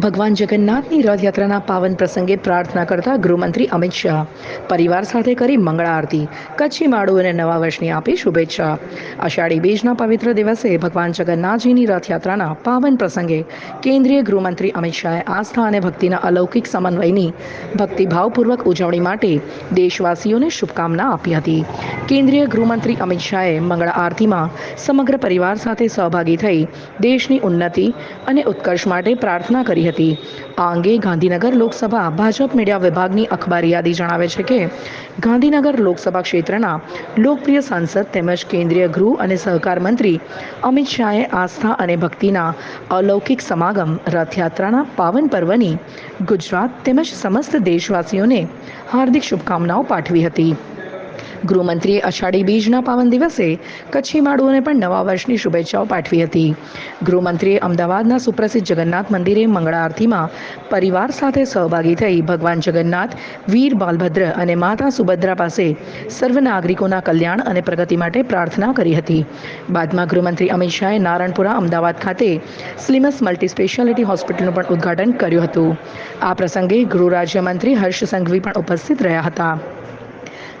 ભગવાન જગન્નાથની રથયાત્રાના પાવન પ્રસંગે પ્રાર્થના કરતા ગૃહમંત્રી અમિત શાહ, પરિવાર સાથે કરી મંગળા આરતી, કચ્છી માળુ અને નવા વર્ષની આપી શુભેચ્છા. અષાઢી બીજના પવિત્ર દિવસે ભગવાન જગન્નાથજીની રથયાત્રાના પાવન પ્રસંગે કેન્દ્રીય ગૃહમંત્રી અમિત શાહે આસ્થા અને ભક્તિના અલૌકિક સમન્વયની ભક્તિભાવપૂર્વક ઉજવણી માટે દેશવાસીઓને શુભકામના આપી હતી. કેન્દ્રીય ગૃહમંત્રી અમિત શાહે મંગળા આરતીમાં સમગ્ર પરિવાર સાથે સહભાગી થઈ દેશની ઉન્નતિ અને ઉત્કર્ષ માટે પ્રાર્થના કરી હતી. આ અંગે ગાંધીનગર લોકસભા ભાજપ મીડિયા વિભાગની અખબારી યાદી જણાવે છે કે, ગાંધીનગર લોકસભા ક્ષેત્રના લોકપ્રિય સાંસદ તેમજ કેન્દ્રીય ગૃહ અને સહકાર મંત્રી અમિત શાહે આસ્થા અને ભક્તિના અલૌકિક સમાગમ, રથયાત્રાના પાવન પર્વની ગુજરાત તેમજ સમસ્ત દેશવાસીઓને હાર્દિક શુભકામનાઓ પાઠવી હતી. ગૃહમંત્રીએ અષાઢી બીજના પાવન દિવસે કચ્છી માળુઓને પણ નવા વર્ષની શુભેચ્છાઓ પાઠવી હતી. ગૃહમંત્રીએ અમદાવાદના સુપ્રસિદ્ધ જગન્નાથ મંદિરે મંગળા આરતીમાં પરિવાર સાથે સહભાગી થઈ ભગવાન જગન્નાથ, વીર બાલભદ્ર અને માતા સુભદ્રા પાસે સર્વ નાગરિકોના કલ્યાણ અને પ્રગતિ માટે પ્રાર્થના કરી હતી. બાદમાં ગૃહમંત્રી અમિત શાહે નારણપુરા અમદાવાદ ખાતે સ્લિમસ મલ્ટી સ્પેશિયાલિટી હોસ્પિટલનું પણ ઉદ્ઘાટન કર્યું હતું. આ પ્રસંગે ગૃહ રાજ્યમંત્રી હર્ષ સંઘવી પણ ઉપસ્થિત રહ્યા હતા.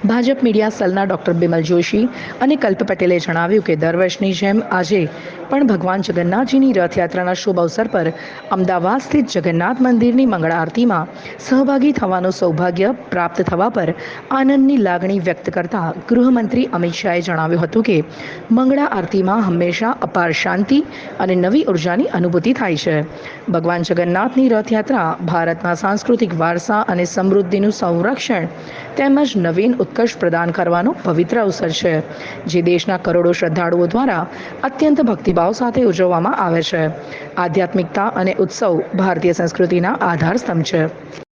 ભાજપ મીડિયા સેલના ડોક્ટર બિમલ જોશી અને કલ્પ પટેલે જણાવ્યું કે દર વર્ષની જેમ આજે પણ ભગવાન જગન્નાથજીની રથયાત્રાના શુભ અવસર પર અમદાવાદ સ્થિત જગન્નાથ મંદિરની મંગળા આરતીમાં સહભાગી થવાનું સૌભાગ્ય પ્રાપ્ત થવા પર આનંદની લાગણી વ્યક્ત કરતા ગૃહમંત્રી અમિત શાહે જણાવ્યું હતું કે મંગળા આરતીમાં હંમેશા અપાર શાંતિ અને નવી ઉર્જાની અનુભૂતિ થાય છે. ભગવાન જગન્નાથની રથયાત્રા ભારતના સાંસ્કૃતિક વારસા અને સમૃદ્ધિનું સંરક્ષણ તેમજ નવીન ઉત્કર્ષ પ્રદાન કરવાનો પવિત્ર અવસર છે, જે દેશના કરોડો શ્રદ્ધાળુઓ દ્વારા અત્યંત ભક્તિભાવ સાથે ઉજવવામાં આવે છે. આધ્યાત્મિકતા અને ઉત્સવ ભારતીય સંસ્કૃતિના આધાર સ્તંભ છે.